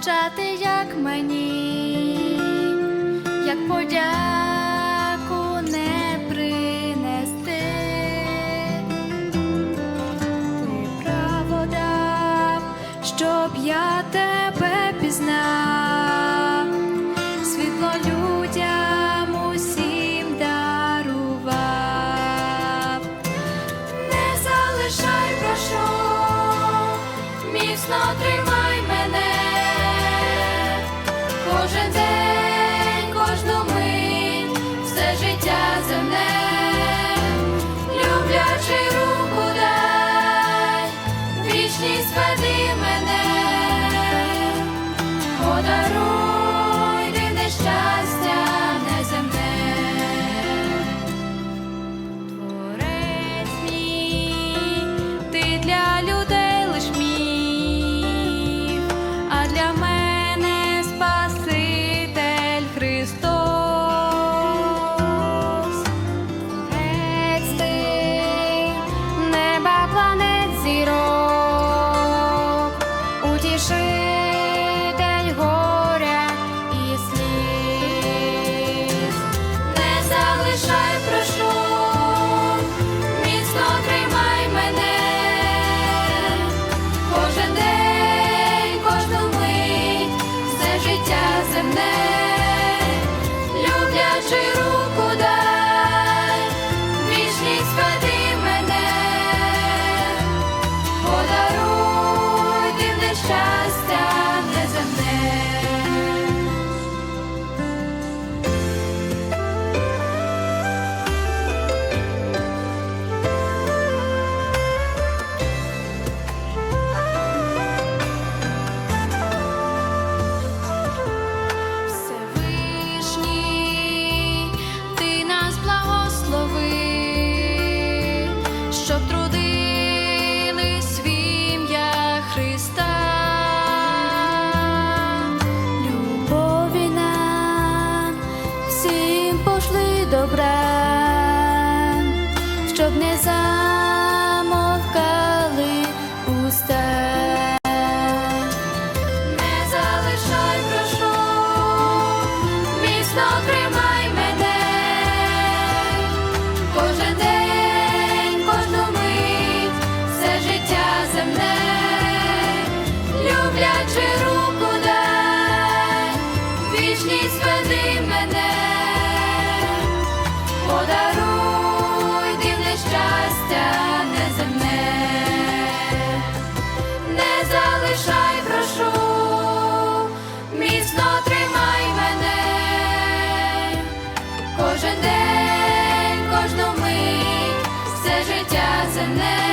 мовчати, як мені, як подяку не принести, ти право дав, щоб я тебе пізнав, світло людям усім дарував, не залишай прошу, міцно тримай. zero всім пошли добре, щоб не за. and then.